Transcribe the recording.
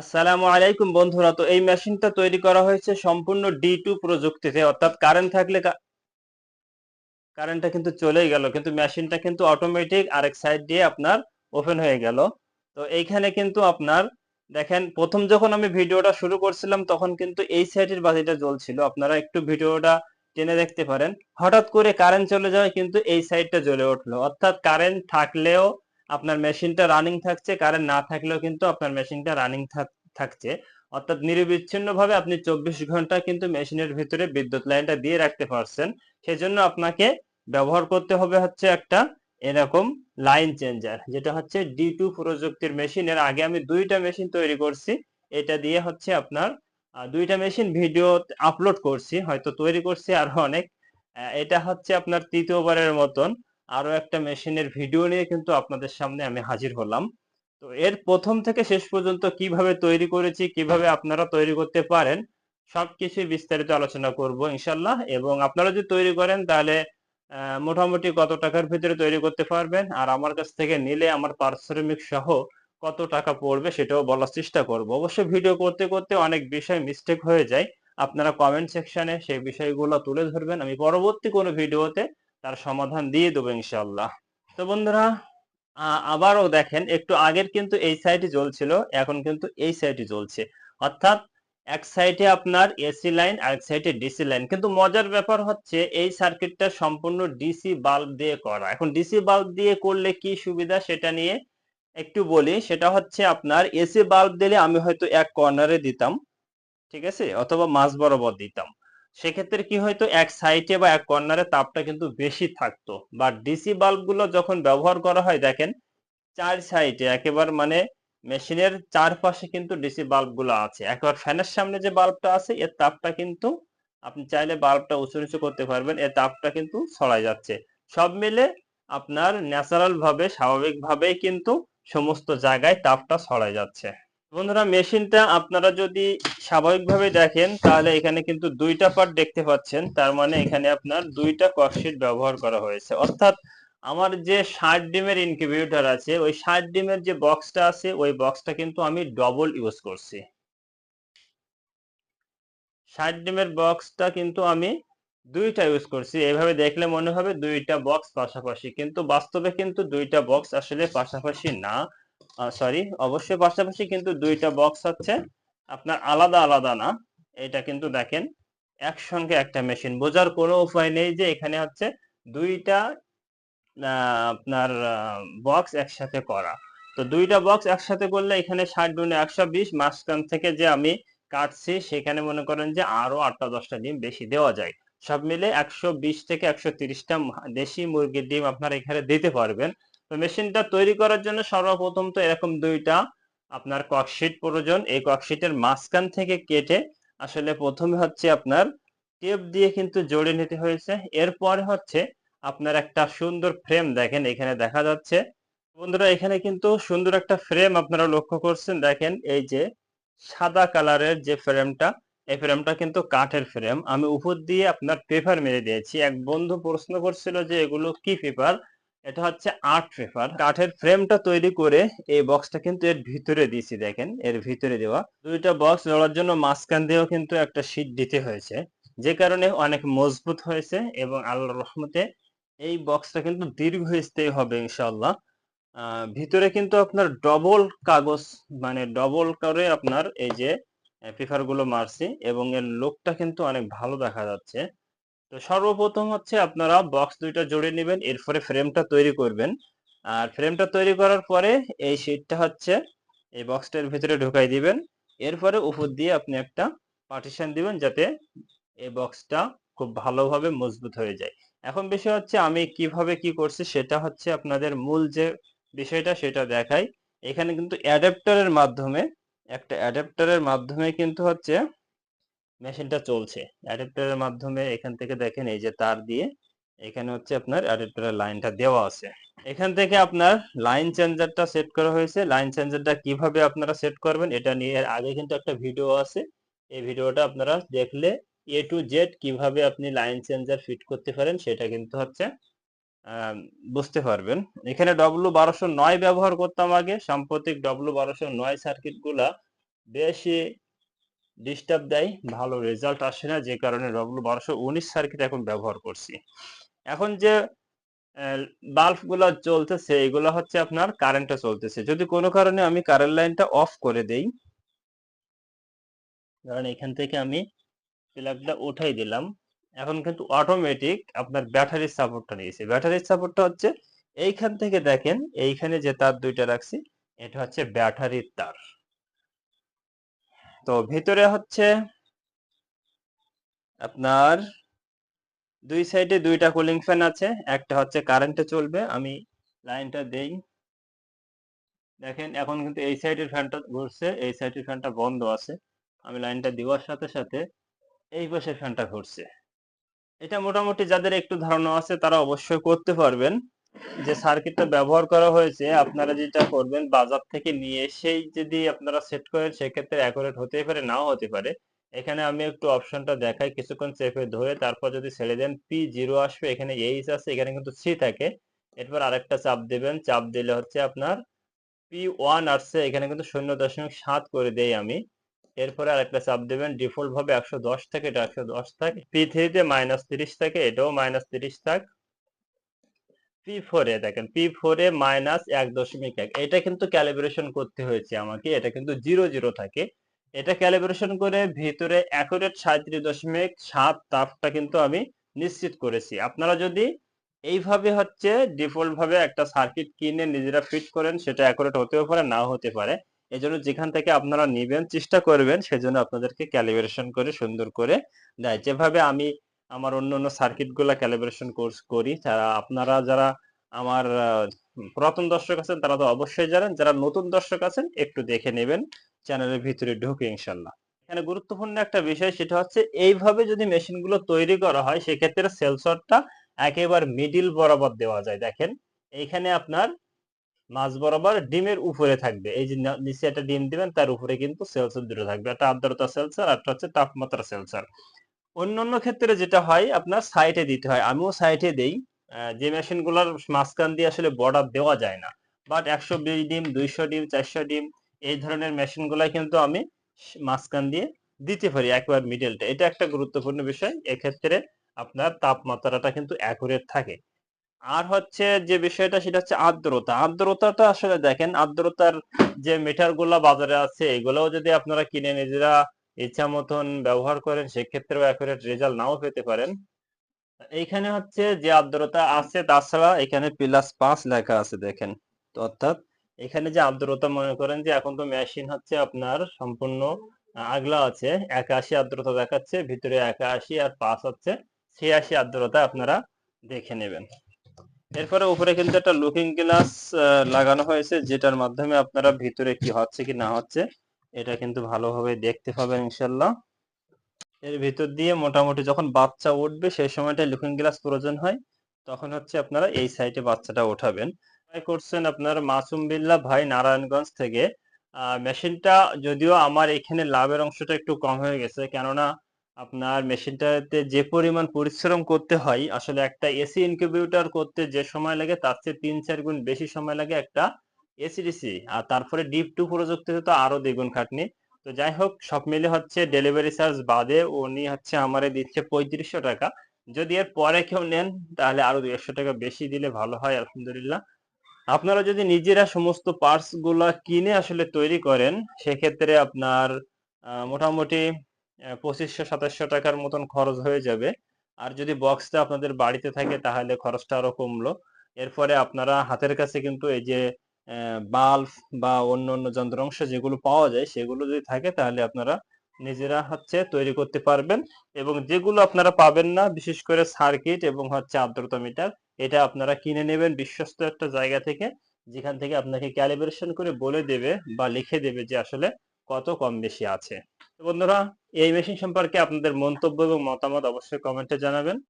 আসসালামু আলাইকুম বন্ধুরা, তো এই মেশিনটা তৈরি করা হয়েছে সম্পূর্ণ ডি টু প্রযুক্তিতে, অর্থাৎ কারেন্ট থাকলে কারেন্টটা কিন্তু চলেই গেল, কিন্তু মেশিনটা কিন্তু অটোমেটিক আরেক সাইড দিয়ে আপনার ওপেন হয়ে গেল। তো এইখানে কিন্তু আপনার, দেখেন, প্রথম যখন আমি ভিডিওটা শুরু করছিলাম, তখন কিন্তু এই সাইডের বাতিটা জ্বলছিল। আপনারা একটু ভিডিওটা টেনে দেখতে পারেন। হঠাৎ করে কারেন্ট চলে যাওয়ায় কিন্তু এই সাইডটা জ্বলে উঠল। অর্থাৎ কারেন্ট থাকলেও আপনার মেশিনটা রানিং থাকছে কারেন্ট না থাকলেও কিন্তু আপনার মেশিনটা রানিং থাকছে। অর্থাৎ নিরবিচ্ছিন্ন ভাবে আপনি চব্বিশ ঘণ্টা কিন্তু মেশিনের ভিতরে বিদ্যুৎ লাইনটা দিয়ে রাখতে পারছেন। সেজন্য আপনাকে ব্যবহার করতে হবে হচ্ছে একটা এরকম লাইন চেঞ্জার যেটা হচ্ছে ডি টু প্রযুক্তির মেশিন এর আগে আমি দুইটা মেশিন তৈরি করছি। এটা দিয়ে হচ্ছে আপনার দুইটা মেশিন ভিডিও আপলোড করছি, হয়তো তৈরি করছি আরও অনেক। এটা হচ্ছে আপনার তৃতীয়বারের মতন। আরও একটা মেশিনের ভিডিও নিয়ে কিন্তু আপনাদের সামনে আমি হাজির হলাম। তো এর প্রথম থেকে শেষ পর্যন্ত কীভাবে তৈরি করেছি, কীভাবে আপনারা তৈরি করতে পারেন সবকিছু বিস্তারিত আলোচনা করব ইনশাল্লাহ এবং আপনারা যদি তৈরি করেন, তাহলে মোটামুটি কত টাকার ভিতরে তৈরি করতে পারবেন? আর আমার কাছ থেকে নিলে আমার পারিশ্রমিক সহ কত টাকা পড়বে সেটাও বলার চেষ্টা করব। অবশ্যই ভিডিও করতে করতে অনেক বিষয় মিস্টেক হয়ে যায়। আপনারা কমেন্ট সেকশনে সেই বিষয়গুলো তুলে ধরবেন। আমি পরবর্তী কোনো ভিডিওতে তার সমাধান দিয়ে দেবো ইনশাল্লাহ তো বন্ধুরা আবারও দেখেন, একটু আগের কিন্তু এই সাইডে জ্বলছিল, এখন কিন্তু এই সাইডে জ্বলছে। অর্থাৎ এক সাইডে আপনার এসি লাইন আর এক সাইডে ডিসি লাইন কিন্তু মজার ব্যাপার হচ্ছে, এই সার্কিটটা সম্পূর্ণ ডিসি বাল্ব দিয়ে করা। এখন ডিসি বাল্ব দিয়ে করলে কি সুবিধা সেটা নিয়ে একটু বলি। সেটা হচ্ছে আপনার এসি বাল্ব দিলে আমি হয়তো এক কর্নারে দিতাম, ঠিক আছে? অথবা মাঝ বরাবর দিতাম। সেক্ষেত্রে কি হয়তো এক সাইডে বা এক কর্নারে তাপটা কিন্তু বেশি থাকতো। বা ডিসি বাল্বগুলো যখন ব্যবহার করা হয়, দেখেন, চার সাইডে একেবারে মানে মেশিনের চারপাশে কিন্তু ডিসি বাল্বগুলো আছে। একবার ফ্যানের সামনে যে বাল্বটা আছে, এর তাপটা কিন্তু আপনি চাইলে বাল্বটা উঁচু নিচু করতে পারবেন, এর তাপটা কিন্তু ছড়াই যাচ্ছে। সব মিলে আপনার ন্যাচারাল ভাবে স্বাভাবিক ভাবেই কিন্তু সমস্ত জায়গায় তাপটা ছড়াই যাচ্ছে। বন্ধুরা, মেশিনটা আপনারা যদি স্বাভাবিকভাবে দেখেন, তাহলে এখানে কিন্তু দুইটা পার্ট দেখতে পাচ্ছেন। তার মানে এখানে আপনার দুইটা ককশিট ব্যবহার করা হয়েছে। অর্থাৎ আমার যে ষাট ডিমের ইনকিউবেটর আছে, ওই ষাট ডিমের যে বক্সটা আছে, ওই বক্সটা কিন্তু আমি ডবল ইউজ করছি। ষাট ডিমের বক্সটা কিন্তু আমি দুইটা ইউজ করছি। এভাবে দেখলে মনে হবে দুইটা বক্স পাশাপাশি। কিন্তু বাস্তবে কিন্তু দুইটা বক্স আসলে পাশাপাশি না। সরি অবশ্যই পাশাপাশি কিন্তু দুইটা বক্স হচ্ছে আপনার আলাদা আলাদা না, এটা কিন্তু দেখেন, একসঙ্গে একটা মেশিন বোঝার কোনো উপায় নেই যে এখানে হচ্ছে দুইটা আপনার বক্স একসাথে করা। তো দুইটা বক্স একসাথে করলে এখানে ষাট গুণে একশো বিশ, মাঝখান থেকে যে আমি কাটছি, সেখানে মনে করেন যে আরও আটটা দশটা ডিম বেশি দেওয়া যায়। সব মিলে একশো বিশ থেকে একশো তিরিশটা দেশি মুরগির ডিম আপনারা এখানে দিতে পারবেন। তো মেশিনটা তৈরি করার জন্য সর্বপ্রথম তো এরকম দুইটা আপনার ককশিট প্রয়োজন। এই ককশিটের মাঝখান থেকে কেটে আসলে প্রথমে হচ্ছে আপনার টেপ দিয়ে কিন্তু জড়ে নিতে হয়েছে। এরপরে হচ্ছে আপনার একটা সুন্দর ফ্রেম দেখেন, এখানে দেখা যাচ্ছে। বন্ধুরা, এখানে কিন্তু সুন্দর একটা ফ্রেম আপনারা লক্ষ্য করছেন। দেখেন, এই যে সাদা কালারের যে ফ্রেমটা, এই ফ্রেমটা কিন্তু কাঠের ফ্রেম। আমি উপর দিয়ে আপনার পেপার মেরে দিয়েছি। এক বন্ধু প্রশ্ন করছিল যে এগুলো কি পেপার? এটা হচ্ছে আর্ট পেপার কাঠের ফ্রেমটা তৈরি করে এই বক্সটা কিন্তু এর ভিতরে দিয়েছি, দেখেন, এর ভিতরে দেওয়া। দুইটা বক্স দেওয়ার জন্য মাঝখান দিয়েও কিন্তু একটা শীট দিতে হয়েছে। যে কারণে অনেক মজবুত হয়েছে এবং আল্লাহ রহমতে এই বক্সটা কিন্তু দীর্ঘস্থায়ী হবে ইনশাল্লাহ ভিতরে কিন্তু আপনার ডবল কাগজ মানে ডবল করে আপনার এই যে পেপারগুলো মারছি এবং এর লোকটা কিন্তু অনেক ভালো দেখা যাচ্ছে। তো সর্বপ্রথম হচ্ছে আপনারা বক্স দুইটা জোড়ে নেবেন, এরপরে ফ্রেমটা তৈরি করবেন। আর ফ্রেমটা তৈরি করার পরে এই শীটটা হচ্ছে এই বক্সটার ভিতরে ঢুকাই দিবেন। এরপরে উপর দিয়ে আপনি একটা পার্টিশন দিবেন যাতে এই বক্সটা খুব ভালোভাবে মজবুত হয়ে যায়। এখন বিষয় হচ্ছে আমি কীভাবে কি করছি, সেটা হচ্ছে আপনাদের মূল যে বিষয়টা, সেটা দেখাই। এখানে কিন্তু অ্যাডাপ্টারের মাধ্যমে, একটা অ্যাডাপ্টারের মাধ্যমে কিন্তু হচ্ছে মেশিনটা চলছে। অ্যাডাপ্টারের মাধ্যমে এখান থেকে দেখেন এই যে তার দিয়ে এখানে হচ্ছে আপনার অ্যাডাপ্টারের লাইনটা দেওয়া আছে। এখান থেকে আপনার লাইন চেঞ্জারটা সেট করা হয়েছে। লাইন চেঞ্জারটা কীভাবে আপনারা সেট করবেন এটা নিয়ে এর আগে কিন্তু একটা ভিডিও আছে। এই ভিডিওটা আপনারা দেখলে এ টু জেড কীভাবে আপনি লাইন চেঞ্জার ফিট করতে পারেন সেটা কিন্তু হচ্ছে বুঝতে পারবেন। এখানে ডব্লু বারোশো নয় ব্যবহার করতাম আগে। সাম্প্রতিক ডব্লু বারোশো নয় সার্কিটগুলা বেশি ডিস্টার্ব দেয়, ভালো রেজাল্ট আসে না, যে কারণে ডব্লু বারোশো উনিশ সার্কিট এখন ব্যবহার করছি। এখন যে বাল্বগুলো চলতেছে, এগুলো হচ্ছে আপনার কারেন্টে চলতেছে। যদি কোনো কারণে আমি কারেন্ট লাইনটা অফ করে দেই, ধরেন এখান থেকে আমি প্লাগটা উঠাই দিলাম, এখন কিন্তু অটোমেটিক আপনার ব্যাটারির সাপোর্টটা নিয়েছে। ব্যাটারির সাপোর্টটা হচ্ছে, এইখান থেকে দেখেন, এইখানে যে তার দুইটা রাখছি, এটা হচ্ছে ব্যাটারির তার। তো ভিতরে হচ্ছে আপনার দুই সাইডে দুইটা কুলিং ফ্যান আছে, একটা হচ্ছে কারেন্টে চলবে, আমি লাইনটা দেই। দেখেন, এখন কিন্তু এই সাইডের ফ্যানটা ঘুরছে, এই সাইডের ফ্যানটা বন্ধ আছে, আমি লাইনটা দেওয়ার সাথে সাথে এই পাশের ফ্যানটা ঘুরছে। এটা মোটামুটি যাদের একটু ধারণা আছে, তারা অবশ্যই করতে পারবেন। যে সার্কিটটা ব্যবহার করা হয়েছে, আপনারা যেটা করবেন, বাজার থেকে নিয়ে এসেই যদি আপনারা সেট করেন, সেক্ষেত্রে অ্যাকুরেট হতেই পারে, নাও হতে পারে। এখানে আমি একটু অপশনটা দেখাই, কিছুক্ষণ চেপে ধরে তারপর যদি ছেড়ে দেন পি জিরো আসবে, এখানে এইচ আছে, এখানে কিন্তু সি থাকে। এরপর আরেকটা চাপ দেবেন, চাপ দিলে হচ্ছে আপনার পি ওয়ান আসছে, এখানে কিন্তু শূন্য দশমিক সাত করে দেই আমি। এরপরে আরেকটা চাপ দেবেন ডিফল্ট ভাবে একশো দশ থাকে, এটা একশো দশ থাকে পি থ্রিতে মাইনাস তিরিশ থাকে, এটাও মাইনাস তিরিশ থাক। পি ফোরে দেখেন পি ফোরে মাইনাস এক দশমিক এক। এটা কিন্তু ক্যালিব্রেশন করতে হয়েছে আমাকে, এটা কিন্তু জিরো জিরো থাকে। এটা ক্যালিব্রেশন করে ভিতরে অ্যাকুরেট সাঁত্রিশ দশমিক সাত তাপটা কিন্তু আমি নিশ্চিত করেছি। আপনারা যদি এইভাবে হচ্ছে ডিফল্ট ভাবে একটা সার্কিট কিনে নিজেরা ফিট করেন, সেটা অ্যাকুরেট হতেও পারে, নাও হতে পারে। এই জন্য যেখান থেকে আপনারা নিবেন, চেষ্টা করবেন, সেজন্য আপনাদেরকে ক্যালিব্রেশন করে সুন্দর করে দেয়। যেভাবে আমি আমার অন্য অন্য সার্কিটগুলা ক্যালিব্রেশন কোর্স করি। তারা আপনারা যারা আমার পুরাতন দর্শক আছেন, তারা তো অবশ্যই জানেন। যারা নতুন দর্শক আছেন, একটু দেখে নেবেন। চ্যানেলের ভিতরে ঢুকে ইনশাল্লাহ। এখানে গুরুত্বপূর্ণ একটা বিষয়, সেটা হচ্ছে এইভাবে যদি মেশিনগুলো তৈরি করা হয়, সেক্ষেত্রে সেলসরটা একেবারে মিডিল বরাবর দেওয়া যায়। দেখেন, এইখানে আপনার মাঝ বরাবর ডিমের উপরে থাকবে। এই যে নিচে একটা ডিম দিবেন, তার উপরে কিন্তু সেলসর দুটো থাকবে। একটা আর্দ্রতা সেলসর একটা হচ্ছে তাপমাত্রা সেলসর অন্যান্য ক্ষেত্রে যেটা হয়, আপনার সাইটে দিতে হয়। আমিও সাইটে দেই। যে মেশিনগুলার মাঝখান দিয়ে আসলে বর্ডার দেওয়া যায় না। বাট একশো বিশ ডিম, দুইশো ডিম, চারশো ডিম, এই ধরনের মেশিন গুলাই কিন্তু আমি মাঝখান দিয়ে দিতে পারি একবার মিডলটা এটা একটা গুরুত্বপূর্ণ বিষয়। এক্ষেত্রে আপনার তাপমাত্রাটা কিন্তু অ্যাকুরেট থাকে। আর হচ্ছে যে বিষয়টা, সেটা হচ্ছে আর্দ্রতা। আর্দ্রতাটা আসলে দেখেন, আর্দ্রতার যে মিটারগুলা বাজারে আছে, এগুলোও যদি আপনারা কিনে নিজেরা ইচ্ছা মতন ব্যবহার করেন, সেক্ষেত্রেও অ্যাকুরেট রেজাল্ট নাও পেতে পারেন। এইখানে হচ্ছে যে আর্দ্রতা আছে, তাছাড়া এখানে প্লাস পাঁচ লেখা আছে, দেখেন। তো অর্থাৎ এখানে যে আর্দ্রতা মনে করেন যে এখন তো মেশিন হচ্ছে আপনার সম্পূর্ণ আগলা আছে। একাশি আর্দ্রতা দেখাচ্ছে, ভিতরে একাশি আর পাঁচ হচ্ছে, ছিয়াশি আর্দ্রতা আপনারা দেখে নেবেন। এরপরে উপরে কিন্তু একটা লুকিং গ্লাস লাগানো হয়েছে, যেটার মাধ্যমে আপনারা ভিতরে কি হচ্ছে কি না হচ্ছে এটা কিন্তু ভালোভাবে দেখতে পাবেন ইনশাল্লাহ এর ভিতর দিয়ে মোটামুটি যখন বাচ্চা উঠবে সেই সময়টা লুকিং গ্লাস প্রয়োজন হয়, তখন হচ্ছে আপনারা এই সাইডে বাচ্চাটা ওঠাবেন। করছেন আপনার মাসুম বিল্লা ভাই নারায়ণগঞ্জ থেকে। মেশিনটা যদিও আমার এখানে লাভের অংশটা একটু কম হয়ে গেছে, কেননা আপনার মেশিনটাতে যে পরিমাণ পরিশ্রম করতে হয়, আসলে একটা এসি ইনকিউবেটর করতে যে সময় লাগে, তার চেয়ে তিন চার গুণ বেশি সময় লাগে একটা এসিডিসি আর তারপরে ডিপ টু প্রযুক্তিতে তো আরও দ্বিগুণ খাটনি। তো যাই হোক, সব মিলে হচ্ছে ডেলিভারি চার্জ বাদে উনি হচ্ছে আমারে দিচ্ছে পঁয়ত্রিশশো টাকা। যদি এর পরে কেউ নেন, তাহলে আরও দুইশো টাকা বেশি দিলে ভালো হয়, আলহামদুলিল্লাহ। আপনারা যদি নিজেরা সমস্ত পার্টসগুলা কিনে আসলে তৈরি করেন, সেক্ষেত্রে আপনার মোটামুটি পঁচিশশো, সাতাশশো টাকার মতন খরচ হয়ে যাবে। আর যদি বক্সটা আপনাদের বাড়িতে থাকে, তাহলে খরচটা আরও কমলো। এরপরে আপনারা হাতের কাছে কিন্তু এই যে বাল্ব বা অন্য অন্য যন্ত্রাংশ যেগুলো পাওয়া যায়, সেগুলো যদি থাকে তাহলে আপনারা নিজেরা হচ্ছে তৈরি করতে পারবেন এবং যেগুলো আপনারা পাবেন না, বিশেষ করে সার্কিট এবং হচ্ছে আর্দ্রতা মিটার এটা আপনারা কিনে নেবেন বিশ্বস্ত একটা জায়গা থেকে, যেখান থেকে আপনাকে ক্যালিব্রেশন করে বলে দেবে বা লিখে দেবে যে আসলে কত কম বেশি আছে। বন্ধুরা, এই মেশিন সম্পর্কে আপনাদের মন্তব্য এবং মতামত অবশ্যই কমেন্টে জানাবেন।